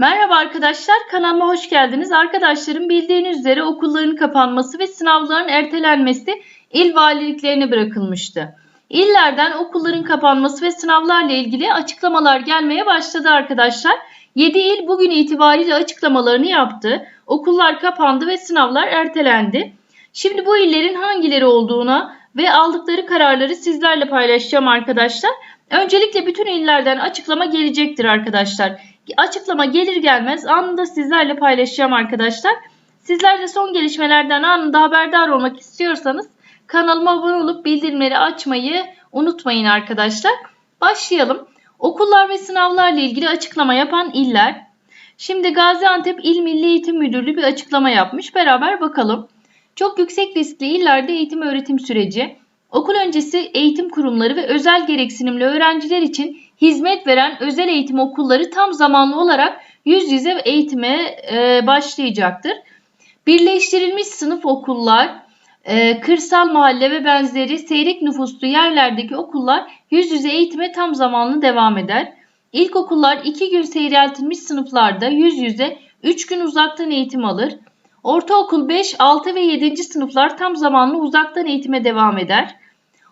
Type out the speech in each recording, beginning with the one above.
Merhaba arkadaşlar, kanalıma hoş geldiniz. Arkadaşlarım bildiğiniz üzere okulların kapanması ve sınavların ertelenmesi il valiliklerine bırakılmıştı. İllerden okulların kapanması ve sınavlarla ilgili açıklamalar gelmeye başladı arkadaşlar. 7 il bugün itibariyle açıklamalarını yaptı. Okullar kapandı ve sınavlar ertelendi. Şimdi bu illerin hangileri olduğuna ve aldıkları kararları sizlerle paylaşacağım arkadaşlar. Öncelikle bütün illerden açıklama gelecektir arkadaşlar. Açıklama gelir gelmez anında sizlerle paylaşacağım arkadaşlar. Sizler de son gelişmelerden anında haberdar olmak istiyorsanız kanalıma abone olup bildirimleri açmayı unutmayın arkadaşlar. Başlayalım. Okullar ve sınavlarla ilgili açıklama yapan iller. Şimdi Gaziantep İl Milli Eğitim Müdürlüğü bir açıklama yapmış. Beraber bakalım. Çok yüksek riskli illerde eğitim öğretim süreci, okul öncesi eğitim kurumları ve özel gereksinimli öğrenciler için hizmet veren özel eğitim okulları tam zamanlı olarak yüz yüze eğitime e, başlayacaktır. Birleştirilmiş sınıf okullar, e, kırsal mahalle ve benzeri seyrek nüfuslu yerlerdeki okullar yüz yüze eğitime tam zamanlı devam eder. İlkokullar 2 gün seyreltilmiş sınıflarda yüz yüze 3 gün uzaktan eğitim alır. Ortaokul 5, 6 ve 7. sınıflar tam zamanlı uzaktan eğitime devam eder.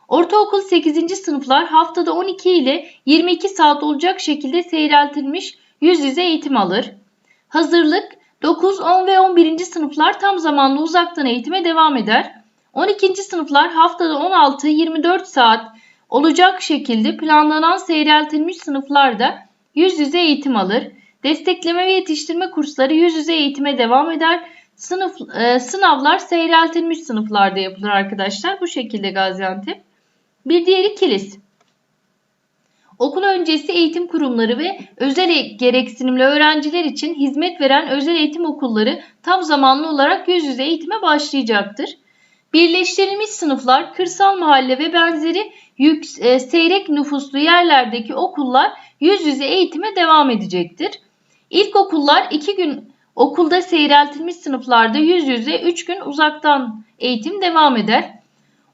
Ortaokul 8. sınıflar haftada 12 ile 22 saat olacak şekilde seyreltilmiş yüz yüze eğitim alır. Hazırlık 9, 10 ve 11. sınıflar tam zamanlı uzaktan eğitime devam eder. 12. sınıflar haftada 16-24 saat olacak şekilde planlanan seyreltilmiş sınıflarda yüz yüze eğitim alır. Destekleme ve yetiştirme kursları yüz yüze eğitime devam eder. Sınıf, e, sınavlar seyreltilmiş sınıflarda yapılır arkadaşlar. Bu şekilde Gaziantep. Bir diğeri kilis. Okul öncesi eğitim kurumları ve özel e, gereksinimli öğrenciler için hizmet veren özel eğitim okulları tam zamanlı olarak yüz yüze eğitime başlayacaktır. Birleştirilmiş sınıflar, kırsal mahalle ve benzeri yük, e, seyrek nüfuslu yerlerdeki okullar yüz yüze eğitime devam edecektir. İlkokullar 2 gün okulda seyreltilmiş sınıflarda yüz yüze 3 gün uzaktan eğitim devam eder.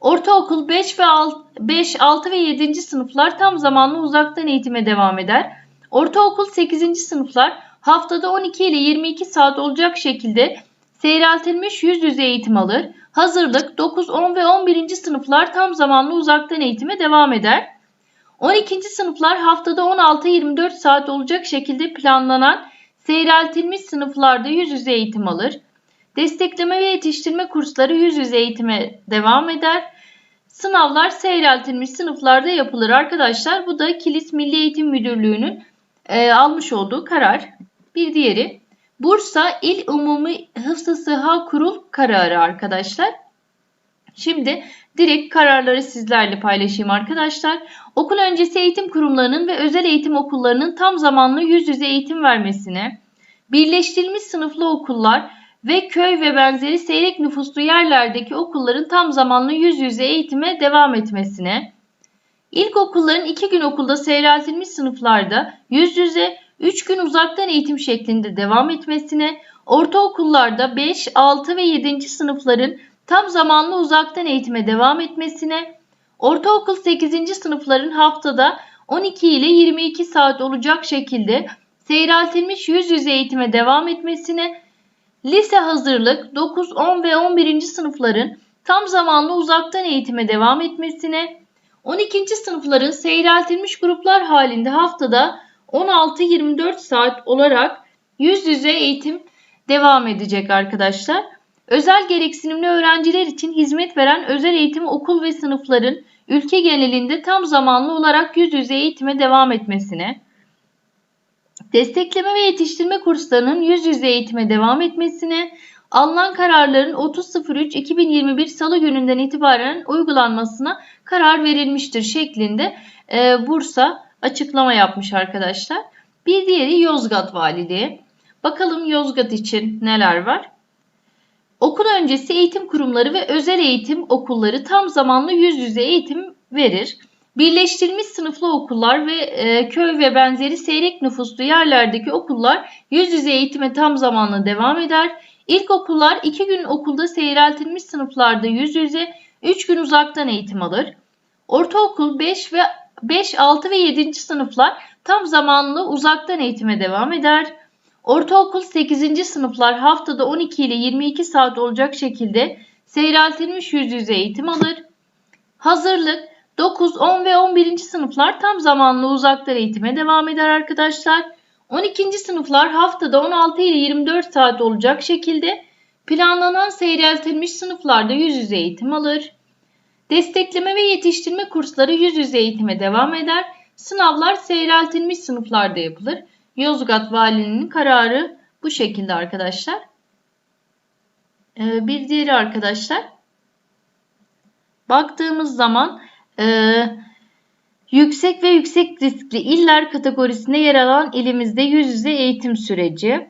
Ortaokul 5 ve 6, 5, 6 ve 7. sınıflar tam zamanlı uzaktan eğitime devam eder. Ortaokul 8. sınıflar haftada 12 ile 22 saat olacak şekilde seyreltilmiş yüz yüze eğitim alır. Hazırlık 9, 10 ve 11. sınıflar tam zamanlı uzaktan eğitime devam eder. 12. sınıflar haftada 16-24 saat olacak şekilde planlanan seyreltilmiş sınıflarda yüz yüze eğitim alır. Destekleme ve yetiştirme kursları yüz yüze eğitime devam eder. Sınavlar seyreltilmiş sınıflarda yapılır arkadaşlar. Bu da Kilis Milli Eğitim Müdürlüğü'nün e, almış olduğu karar. Bir diğeri Bursa İl Umumi Hıfzı Sıha Kurul kararı arkadaşlar. Şimdi direkt kararları sizlerle paylaşayım arkadaşlar. Okul öncesi eğitim kurumlarının ve özel eğitim okullarının tam zamanlı yüz yüze eğitim vermesine, birleştirilmiş sınıflı okullar ve köy ve benzeri seyrek nüfuslu yerlerdeki okulların tam zamanlı yüz yüze eğitime devam etmesine, ilkokulların iki gün okulda seyreltilmiş sınıflarda yüz yüze 3 gün uzaktan eğitim şeklinde devam etmesine, ortaokullarda 5, 6 ve 7. sınıfların tam zamanlı uzaktan eğitime devam etmesine, ortaokul 8. sınıfların haftada 12 ile 22 saat olacak şekilde seyreltilmiş yüz yüze eğitime devam etmesine, lise hazırlık 9, 10 ve 11. sınıfların tam zamanlı uzaktan eğitime devam etmesine, 12. sınıfların seyreltilmiş gruplar halinde haftada 16-24 saat olarak yüz yüze eğitim devam edecek arkadaşlar. Özel gereksinimli öğrenciler için hizmet veren özel eğitim okul ve sınıfların ülke genelinde tam zamanlı olarak yüz yüze eğitime devam etmesine, destekleme ve yetiştirme kurslarının yüz yüze eğitime devam etmesine, alınan kararların 30.03.2021 Salı gününden itibaren uygulanmasına karar verilmiştir şeklinde e, Bursa açıklama yapmış arkadaşlar. Bir diğeri Yozgat Valiliği. Bakalım Yozgat için neler var? Okul öncesi eğitim kurumları ve özel eğitim okulları tam zamanlı yüz yüze eğitim verir. Birleştirilmiş sınıflı okullar ve e, köy ve benzeri seyrek nüfuslu yerlerdeki okullar yüz yüze eğitime tam zamanlı devam eder. İlkokullar 2 gün okulda seyreltilmiş sınıflarda yüz yüze, 3 gün uzaktan eğitim alır. Ortaokul 5 ve 5, 6 ve 7. sınıflar tam zamanlı uzaktan eğitime devam eder. Ortaokul 8. sınıflar haftada 12 ile 22 saat olacak şekilde seyreltilmiş yüz yüze eğitim alır. Hazırlık 9, 10 ve 11. sınıflar tam zamanlı uzaktan eğitime devam eder arkadaşlar. 12. sınıflar haftada 16 ile 24 saat olacak şekilde planlanan seyreltilmiş sınıflarda yüz yüze eğitim alır. Destekleme ve yetiştirme kursları yüz yüze eğitime devam eder. Sınavlar seyreltilmiş sınıflarda yapılır. Yozgat Valiliğinin kararı bu şekilde arkadaşlar. Ee, bir diğeri arkadaşlar. Baktığımız zaman e, yüksek ve yüksek riskli iller kategorisinde yer alan ilimizde yüz yüze eğitim süreci.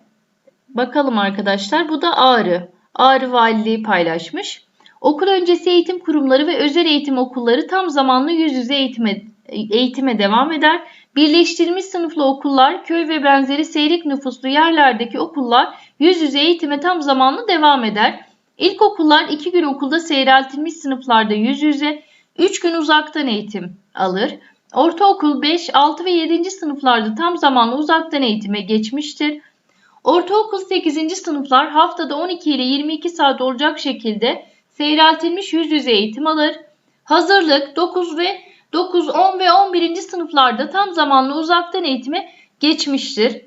Bakalım arkadaşlar bu da Ağrı. Ağrı Valiliği paylaşmış. Okul öncesi eğitim kurumları ve özel eğitim okulları tam zamanlı yüz yüze eğitime, eğitime devam eder. Birleştirilmiş sınıflı okullar, köy ve benzeri seyrek nüfuslu yerlerdeki okullar yüz yüze eğitime tam zamanlı devam eder. İlkokullar 2 gün okulda seyreltilmiş sınıflarda yüz yüze, 3 gün uzaktan eğitim alır. Ortaokul 5, 6 ve 7. sınıflarda tam zamanlı uzaktan eğitime geçmiştir. Ortaokul 8. sınıflar haftada 12 ile 22 saat olacak şekilde seyreltilmiş yüz yüze eğitim alır. Hazırlık 9 ve 9, 10 ve 11. sınıflarda tam zamanlı uzaktan eğitime geçmiştir.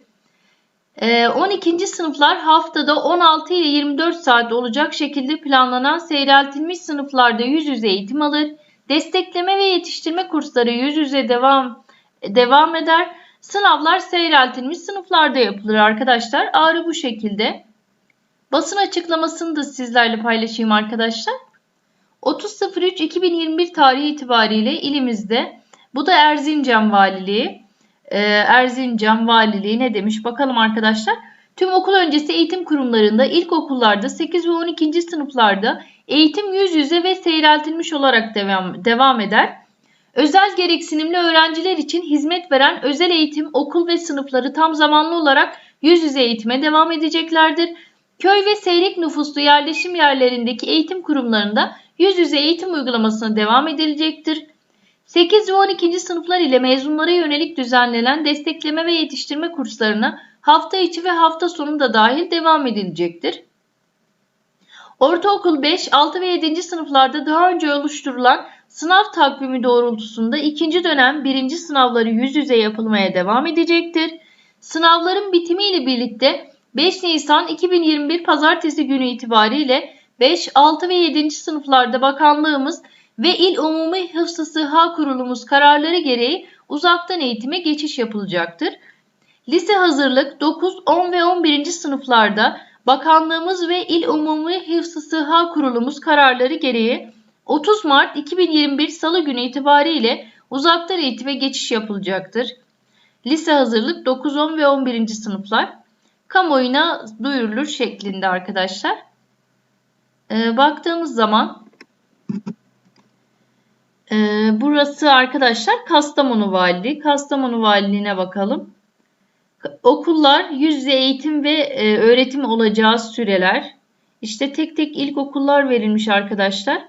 12. Ee, sınıflar haftada 16 ile 24 saat olacak şekilde planlanan seyreltilmiş sınıflarda yüz yüze eğitim alır. Destekleme ve yetiştirme kursları yüz yüze devam devam eder. Sınavlar seyreltilmiş sınıflarda yapılır arkadaşlar. Ağrı bu şekilde. Basın açıklamasını da sizlerle paylaşayım arkadaşlar. 30.03.2021 tarihi itibariyle ilimizde bu da Erzincan Valiliği. Ee, Erzincan Valiliği ne demiş bakalım arkadaşlar. Tüm okul öncesi eğitim kurumlarında ilkokullarda 8 ve 12. sınıflarda eğitim yüz yüze ve seyreltilmiş olarak devam, devam eder. Özel gereksinimli öğrenciler için hizmet veren özel eğitim okul ve sınıfları tam zamanlı olarak yüz yüze eğitime devam edeceklerdir. Köy ve seyrek nüfuslu yerleşim yerlerindeki eğitim kurumlarında yüz yüze eğitim uygulamasına devam edilecektir. 8 ve 12. sınıflar ile mezunlara yönelik düzenlenen destekleme ve yetiştirme kurslarına hafta içi ve hafta sonu da dahil devam edilecektir. Ortaokul 5, 6 ve 7. sınıflarda daha önce oluşturulan sınav takvimi doğrultusunda ikinci dönem birinci sınavları yüz yüze yapılmaya devam edecektir. Sınavların bitimiyle birlikte 5 Nisan 2021 Pazartesi günü itibariyle 5, 6 ve 7. sınıflarda bakanlığımız ve İl Umumi Hıfzı Sıha Kurulumuz kararları gereği uzaktan eğitime geçiş yapılacaktır. Lise hazırlık 9, 10 ve 11. sınıflarda bakanlığımız ve İl Umumi Hıfzı Sıha Kurulumuz kararları gereği 30 Mart 2021 Salı günü itibariyle uzaktan eğitime geçiş yapılacaktır. Lise hazırlık 9, 10 ve 11. sınıflar kamuoyuna duyurulur şeklinde arkadaşlar. Ee, baktığımız zaman e, burası arkadaşlar Kastamonu Valiliği. Kastamonu Valiliğine bakalım. Okullar yüz yüze eğitim ve e, öğretim olacağı süreler. İşte tek tek ilkokullar verilmiş arkadaşlar.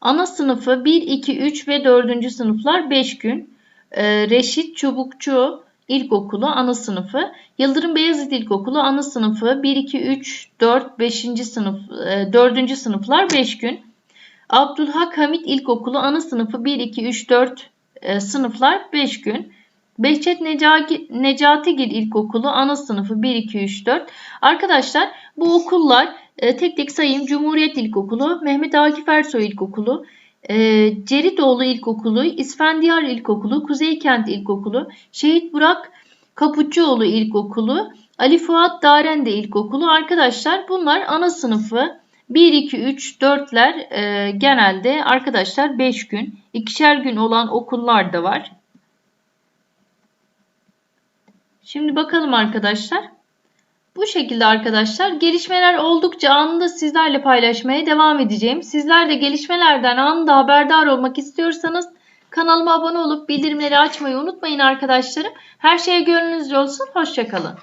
Ana sınıfı 1, 2, 3 ve 4. sınıflar 5 gün. E, Reşit Çubukçu İlkokulu ana sınıfı. Yıldırım Beyazıt İlkokulu ana sınıfı 1, 2, 3, 4, 5. sınıf, 4. E, sınıflar 5 gün. Abdülhak Hamit İlkokulu ana sınıfı 1, 2, 3, 4 sınıflar 5 gün. Behçet Necati, Necatigil İlkokulu ana sınıfı 1, 2, 3, 4. Arkadaşlar bu okullar e, tek tek sayayım. Cumhuriyet İlkokulu, Mehmet Akif Ersoy İlkokulu, e, İlkokulu, İsfendiyar İlkokulu, Kuzeykent İlkokulu, Şehit Burak Kapuççuoğlu İlkokulu, Ali Fuat Darende İlkokulu. Arkadaşlar bunlar ana sınıfı 1, 2, 3, 4'ler e, genelde arkadaşlar 5 gün, ikişer gün olan okullar da var. Şimdi bakalım arkadaşlar. Bu şekilde arkadaşlar gelişmeler oldukça anında sizlerle paylaşmaya devam edeceğim. Sizler de gelişmelerden anında haberdar olmak istiyorsanız kanalıma abone olup bildirimleri açmayı unutmayın arkadaşlarım. Her şeye gönlünüzce olsun. Hoşçakalın.